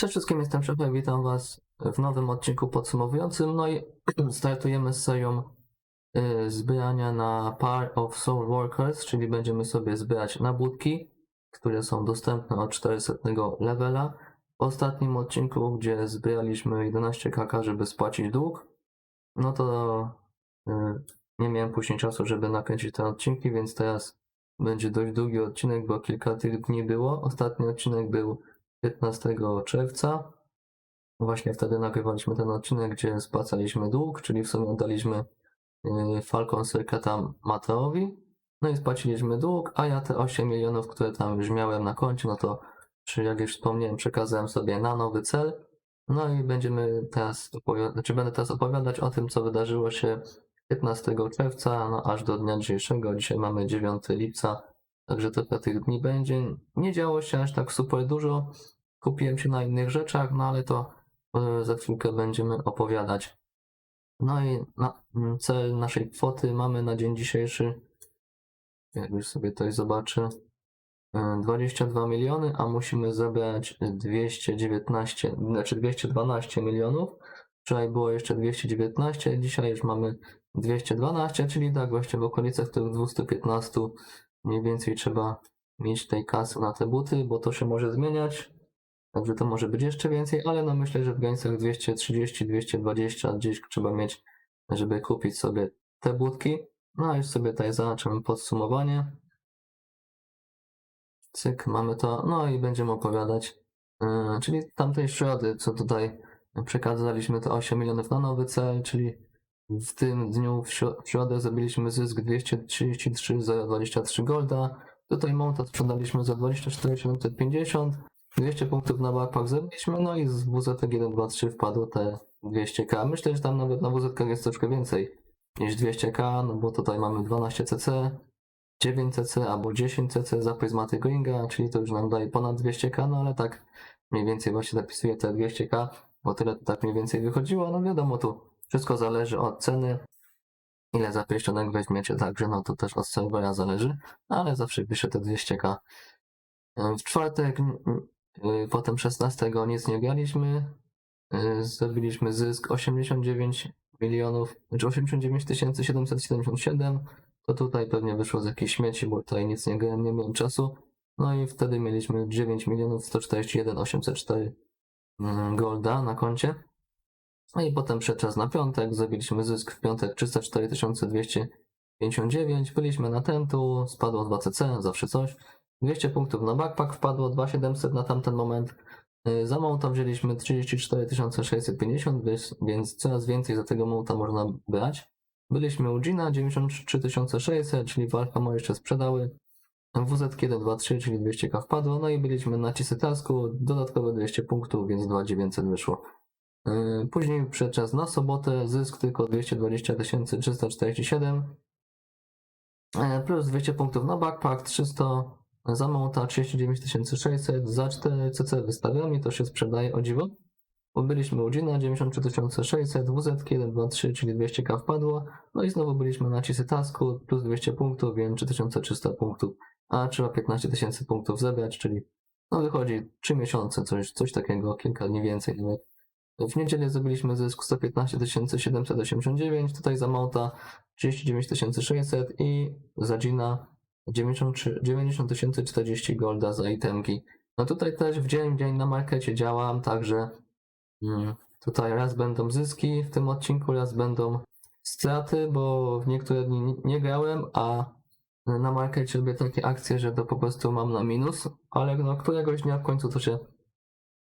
Cześć wszystkim, jestem Szefem, witam Was w nowym odcinku podsumowującym. No i startujemy z serią y, zbierania na Par of Soul Workers, czyli będziemy sobie zbierać nabódki, które są dostępne od 400 levela. W ostatnim odcinku, gdzie zbieraliśmy 11 kk, żeby spłacić dług, no to y, nie miałem później czasu, żeby nakręcić te odcinki, więc teraz będzie dość długi odcinek, bo kilka tych dni było. Ostatni odcinek był 15 czerwca. Właśnie wtedy nagrywaliśmy ten odcinek, gdzie spłacaliśmy dług, czyli w sumie oddaliśmy yy, Falcon Circuita Mateowi. No i spłaciliśmy dług, a ja te 8 milionów, które tam już miałem na koncie, no to jak już wspomniałem, przekazałem sobie na nowy cel. No i będziemy teraz znaczy będę teraz opowiadać o tym, co wydarzyło się 15 czerwca, no aż do dnia dzisiejszego. Dzisiaj mamy 9 lipca. Także trochę tych dni będzie. Nie działo się aż tak super dużo. Kupiłem się na innych rzeczach, no ale to e, za chwilkę będziemy opowiadać. No i na, m, cel naszej kwoty mamy na dzień dzisiejszy, jak już sobie tutaj zobaczę, e, 22 miliony, a musimy zebrać 219, znaczy 212 milionów. Wczoraj było jeszcze 219, dzisiaj już mamy 212, czyli tak właśnie w okolicach tych 215 mniej więcej trzeba mieć tej kasy na te buty, bo to się może zmieniać. Także to może być jeszcze więcej, ale no myślę, że w granicach 230-220 gdzieś trzeba mieć, żeby kupić sobie te butki. No a już sobie tutaj zaznaczymy podsumowanie. Cyk, mamy to. No i będziemy opowiadać. Yy, czyli tamtej środy, co tutaj przekazaliśmy te 8 milionów na nowy cel, czyli w tym dniu w śro- w środę zrobiliśmy zysk 233,23 golda. Tutaj monta sprzedaliśmy za 24,750. 200 punktów na backpack zrobiliśmy, no i z WZT 1, 2, 3 wpadło te 200k. Myślę, że tam nawet na WZT jest troszkę więcej niż 200k, no bo tutaj mamy 12 cc, 9 cc albo 10 cc za Prismatic Ringa, czyli to już nam daje ponad 200k, no ale tak mniej więcej właśnie zapisuję te 200k, bo tyle to tak mniej więcej wychodziło. No wiadomo, tu wszystko zależy od ceny, ile za pierścionek weźmiecie, także no to też od serwera zależy, ale zawsze piszę te 200k. E, W czwartek, n- y, potem 16 nic nie graliśmy, y, zrobiliśmy zysk 89 milionów, znaczy 89 777, to tutaj pewnie wyszło z jakichś śmieci, bo tutaj nic nie grałem, nie miałem czasu. No i wtedy mieliśmy 9 milionów 141 804 mm, golda na koncie. No i potem przed czas na piątek, zrobiliśmy zysk w piątek 304 259, byliśmy na tentu, spadło 2 CC, zawsze coś. 200 punktów na backpack wpadło, 2700 na tamten moment. Yy, Za mounta wzięliśmy 34 650, więc- coraz więcej za tego mounta można brać. Byliśmy u Gina 93 600, czyli walka ma jeszcze sprzedały. WZ 1, 2, 3, czyli 200k wpadło. No i byliśmy na Cisy Tasku, dodatkowe 200 punktów, więc 2900 wyszło. Yy, Później przed czas na sobotę zysk tylko 220 347 e, plus 200 punktów na backpack, 300 za monta 39 600, za 4 CC wystawiamy, to się sprzedaje o dziwo. Byliśmy u Gina 93 600, WZ 1, 2, 3, czyli 200k wpadło. No i znowu byliśmy na Cisy Tasku, plus 200 punktów, więc 3300 punktów. A trzeba 15 tysięcy punktów zebrać, czyli no wychodzi 3 miesiące, coś, coś takiego, kilka dni więcej nawet. W niedzielę zrobiliśmy zysk 115 789, tutaj za Monta 39 600 i za Gina 93 90 040 golda za itemki. No tutaj też w dzień w dzień na markecie działam, także mm, tutaj raz będą zyski w tym odcinku, raz będą straty, bo w niektóre dni nie grałem, a na markecie robię takie akcje, że to po prostu mam na minus, ale no któregoś dnia w końcu to się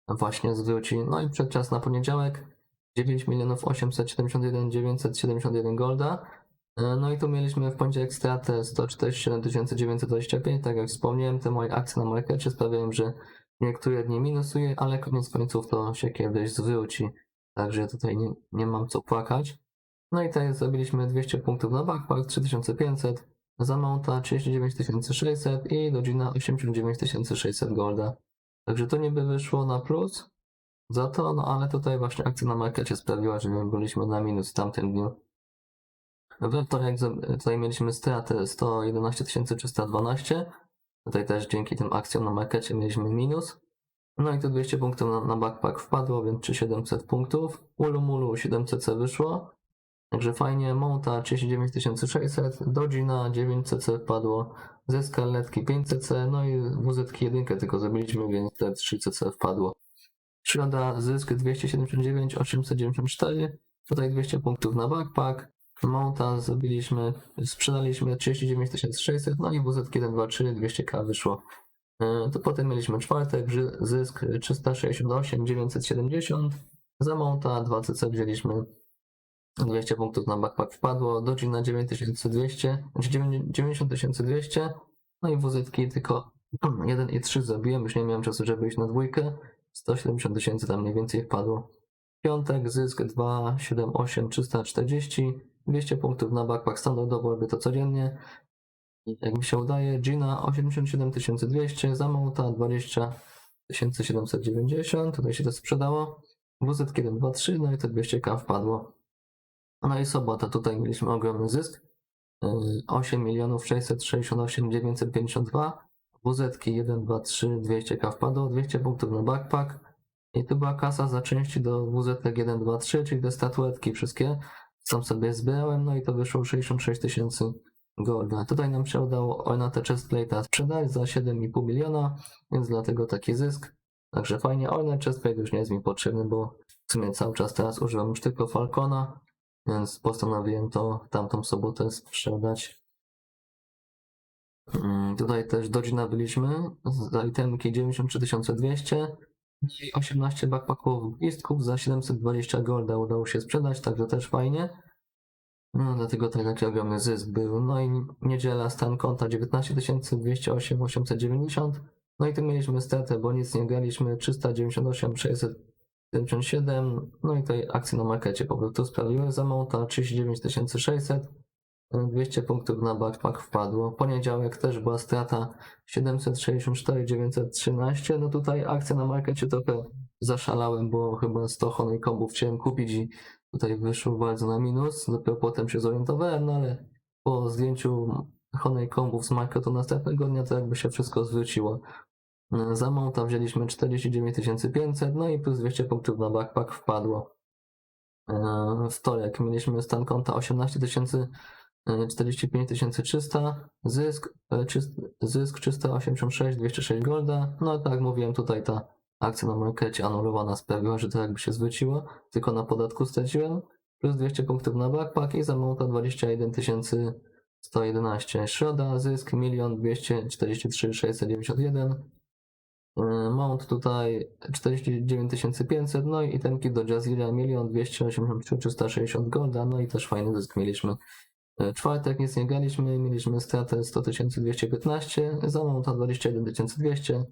właśnie zwróci. No i przedczas na poniedziałek 9 milionów 871 971 golda. E, No i tu mieliśmy w poniedziałek stratę 147 925, tak jak wspomniałem, te moje akcje na markecie sprawiają, że niektóre dni minusuję, ale koniec końców to się kiedyś zwróci. Także tutaj nie, nie mam co płakać. No i tutaj zrobiliśmy 200 punktów na backpack, 3500, za mounta 39 600 i do Gina 89 600 golda. Także to niby wyszło na plus za to, no ale tutaj właśnie akcja na markecie sprawiła, że my byliśmy na minus w tamtym dniu. We wtorek tutaj mieliśmy stratę 111 312. Tutaj też dzięki tym akcjom na markecie mieliśmy minus. No i tu 200 punktów na, na backpack wpadło, więc czy 700 punktów. Ulu Mulu 700C wyszło. Także fajnie, Monta 39600, Dojina 900C wpadło, ze Scarletki 500C, no i WZ jedynkę tylko zrobiliśmy, więc te 300C wpadło. Środa zysk 279 894, tutaj 200 punktów na backpack, Monta zrobiliśmy, sprzedaliśmy 39 600, no i WZ 123 200k wyszło. E, To potem mieliśmy czwartek, zysk 368 970, za Monta 2CC wzięliśmy 200 punktów na backpack wpadło, Dodge na 9200, znaczy 90200, no i WZ tylko 1 i 3 zabiłem, już nie miałem czasu, żeby iść na dwójkę, 170 tysięcy tam mniej więcej wpadło. Piątek, zysk 278 340, 200 punktów na backpack standardowo robię to codziennie. Jak mi się udaje, Gina 87 200, Zamouta 20 790, tutaj się to sprzedało. WZ 123, no i te 200k wpadło. No i sobota, tutaj mieliśmy ogromny zysk. Yy, 8 milionów 668 952. WZ 1, 2, 3, 200k wpadło, 200 punktów na backpack. I tu była kasa za części do WZ 1, 2, 3, czyli te statuetki wszystkie. Sam sobie zbierałem, no i to wyszło 66 tysięcy golda. Tutaj nam się udało na te chestplate'a sprzedać za 7,5 miliona, więc dlatego taki zysk. Także fajnie, ale chestplate już nie jest mi potrzebny, bo w sumie cały czas teraz używam już tylko Falcona, więc postanowiłem to tamtą sobotę sprzedać. Mm, Tutaj też do Gina byliśmy za itemki 93200 i 18 backpacków listków za 720 golda udało się sprzedać, także też fajnie. No, dlatego tutaj taki ogromny zysk był. No i niedziela stan konta 19 208 890. No i tu mieliśmy stratę, bo nic nie graliśmy 398 677. No i tutaj akcje na markecie po prostu sprawiły za monta 39 600. 200 punktów na backpack wpadło. Poniedziałek też była strata 764 913. No tutaj akcje na markecie trochę zaszalałem, bo chyba 100 honey kombów chciałem kupić i tutaj wyszło bardzo na minus. Dopiero potem się zorientowałem, no ale po zdjęciu honey kombów z marketu następnego dnia to jakby się wszystko zwróciło. Za monta wzięliśmy 49 500, no i plus 200 punktów na backpack wpadło. E, Wtorek mieliśmy stan konta 18 tysięcy 45 300, zysk, e, zysk 386 206 golda. No tak mówiłem, tutaj ta akcja na markecie anulowana sprawiła, że to jakby się zwróciło, tylko na podatku straciłem. Plus 200 punktów na backpack i za monta 21 111. Środa, zysk 1 243 691. Yy, Mount tutaj 49 500, no i itemki do Jazira 1 283 360 golda, no i też fajny zysk mieliśmy. Yy, Czwartek nic nie graliśmy, mieliśmy stratę 100 215, za Mounta 21 200,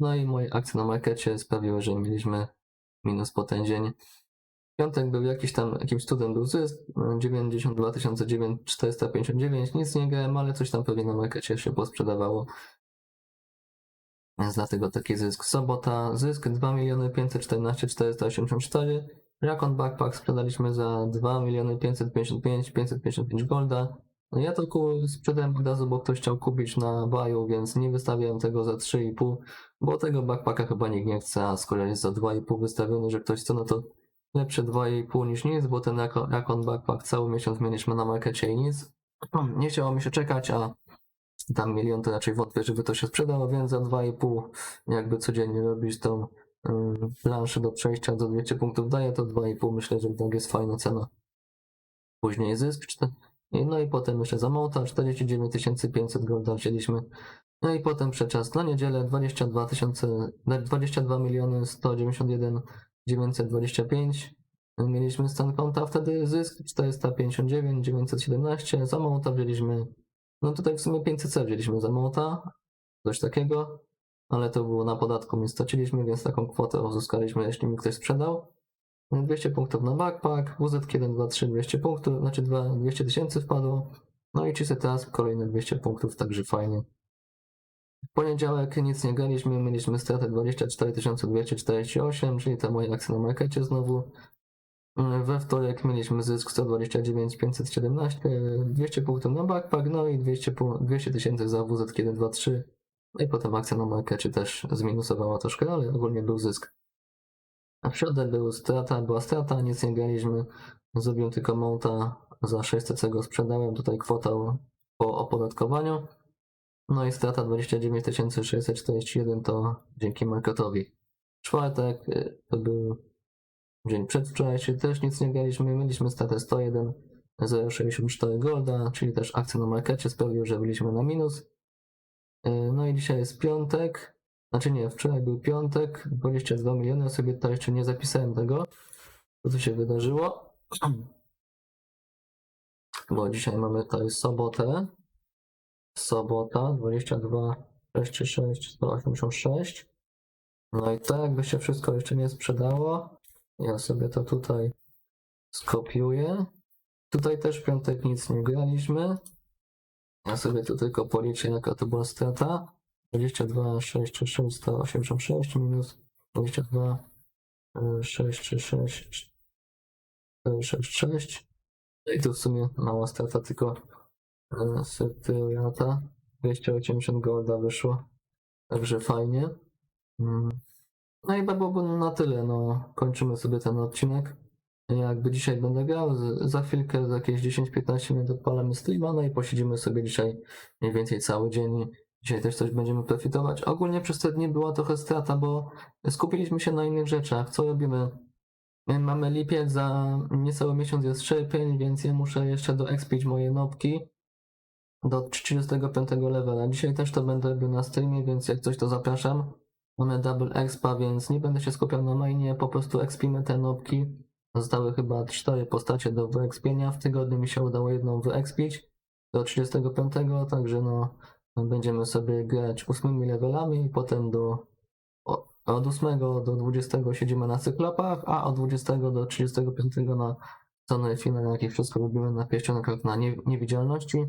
no i moje akcje na markecie sprawiły, że mieliśmy minus po ten dzień. Piątek był jakiś tam, jakimś cudem był zysk, yy, 92 459, nic nie grałem, ale coś tam pewnie na markecie się posprzedawało. Więc dlatego taki zysk. Sobota, zysk 2 514 484. Rakon Backpack sprzedaliśmy za 2 555 555 golda. No ja to sprzedałem od razu, bo ktoś chciał kupić na baju, więc nie wystawiałem tego za 3,5, bo tego backpacka chyba nikt nie chce, a skoro jest za 2,5 wystawiony, że ktoś chce, no to lepsze 2,5 niż nic, bo ten Rako- Rakon Backpack cały miesiąc mieliśmy na markecie i nic. Nie chciało mi się czekać, a tam milion to raczej wątpię, żeby to się sprzedało, więc za 2,5 jakby codziennie robić tą ym, planszę do przejścia do 200 punktów daje, to 2,5 myślę, że tak jest fajna cena. Później zysk, no i potem jeszcze za Mouta 49 500 golda wzięliśmy. No i potem przeczas na niedzielę 22 tysiące, 22 miliony 191 925 mieliśmy stan konta, wtedy zysk 459 917, za Mouta wzięliśmy no tutaj w sumie 500C wzięliśmy za Mouta, coś takiego, ale to było na podatku, my straciliśmy, więc taką kwotę uzyskaliśmy, jeśli mi ktoś sprzedał. 200 punktów na backpack, WZ 1, 2, 3, 200 punktów, znaczy 2, 200 tysięcy wpadło. No i czyste teraz kolejne 200 punktów, także fajnie. W poniedziałek nic nie graliśmy, mieliśmy stratę 24 248, czyli te moje akcje na markecie znowu. We wtorek mieliśmy zysk 129 517, 200 punktów na backpack, no i 200 pu- 200 tysięcy za WZ 123. No i potem akcja na markecie też zminusowała troszkę, ale ogólnie był zysk. A w środę był strata, była strata, nic nie graliśmy. Zrobiłem tylko monta za 600, co go sprzedałem. Tutaj kwota po opodatkowaniu. No i strata 29 641 to dzięki marketowi. Czwartek y, to był dzień przedwczorajszy, też nic nie graliśmy. Mieliśmy stratę 101 0,64 golda, czyli też akcja na markecie sprawił, że byliśmy na minus. Y, No i dzisiaj jest piątek. Znaczy nie, wczoraj był piątek, 22 miliony. Ja sobie to jeszcze nie zapisałem tego, co się wydarzyło. Bo dzisiaj mamy tutaj sobotę. Sobota 22 636 186. No i tak jakby się wszystko jeszcze nie sprzedało. Ja sobie to tutaj skopiuję. Tutaj też piątek nic nie graliśmy. Ja sobie tu tylko policzę jaka to była strata. 22 636 186 minus 22 e, 636 466. No i tu w sumie mała strata, tylko e, Setyliata 280 golda wyszło. Także fajnie. No i chyba byłoby na tyle. No, kończymy sobie ten odcinek. Jakby dzisiaj będę grał, za chwilkę, za jakieś 10-15 minut odpalamy streama, no i posiedzimy sobie dzisiaj mniej więcej cały dzień. Dzisiaj też coś będziemy profitować. Ogólnie przez te dni była trochę strata, bo skupiliśmy się na innych rzeczach. Co robimy? Mamy lipiec, za niecały miesiąc jest sierpień, więc ja muszę jeszcze doekspić moje nopki do 35 levela. Dzisiaj też to będę robił na streamie, więc jak coś to zapraszam. Mamy double expa, więc nie będę się skupiał na mainie, po prostu expimy te nopki. Zostały chyba 4 postacie do wyekspienia. W tygodniu mi się udało jedną wyekspić do 35, także no będziemy sobie grać 8 levelami i potem do od 8 do 20 siedzimy na cyklopach, a od 20 do 35 na stronę finał, jak wszystko robimy na pierścionkach na nie, niewidzialności.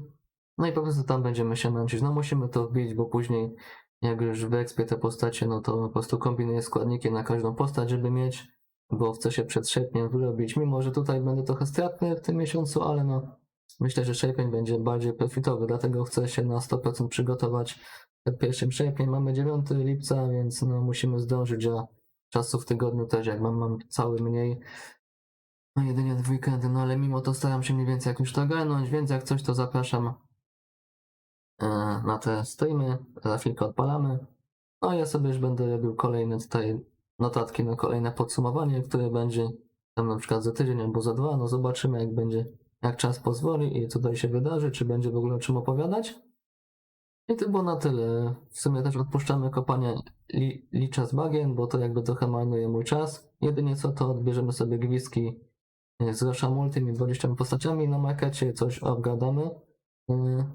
No i po prostu tam będziemy się męczyć. No musimy to wbić, bo później jak już wyekspię te postacie, no to po prostu kombinuję składniki na każdą postać, żeby mieć, bo chcę się przed sierpniem wyrobić. Mimo, że tutaj będę trochę stratny w tym miesiącu, ale no myślę, że sierpień będzie bardziej profitowy, dlatego chcę się na 100% przygotować przed pierwszym sierpniem. Mamy 9 lipca, więc no musimy zdążyć, a czasu w tygodniu też jak mam, mam cały mniej. No jedynie w weekendy, no ale mimo to staram się mniej więcej jakoś to ogarnąć, więc jak coś to zapraszam na te streamy, za chwilkę odpalamy. No ja sobie już będę robił kolejne tutaj notatki na kolejne podsumowanie, które będzie tam na przykład za tydzień albo za dwa, no zobaczymy jak będzie, jak czas pozwoli i co tutaj się wydarzy, czy będzie w ogóle o czym opowiadać. I to było na tyle. W sumie też odpuszczamy kopanie li, licza z bagien, bo to jakby trochę marnuje mój czas. Jedynie co to odbierzemy sobie gwizdki e, z Rosza Multim i 20 postaciami na markecie, coś obgadamy e,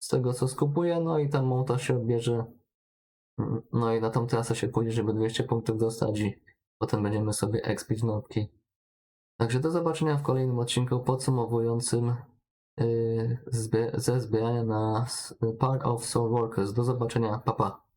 z tego co skupuję, no i tam montaż się odbierze. Mm, No i na tą trasę się pójdzie, żeby 200 punktów dostać i potem będziemy sobie expić notki. Także do zobaczenia w kolejnym odcinku podsumowującym yy, zbie- ze zbierania na Park of Soul Workers. Do zobaczenia, papa. Pa.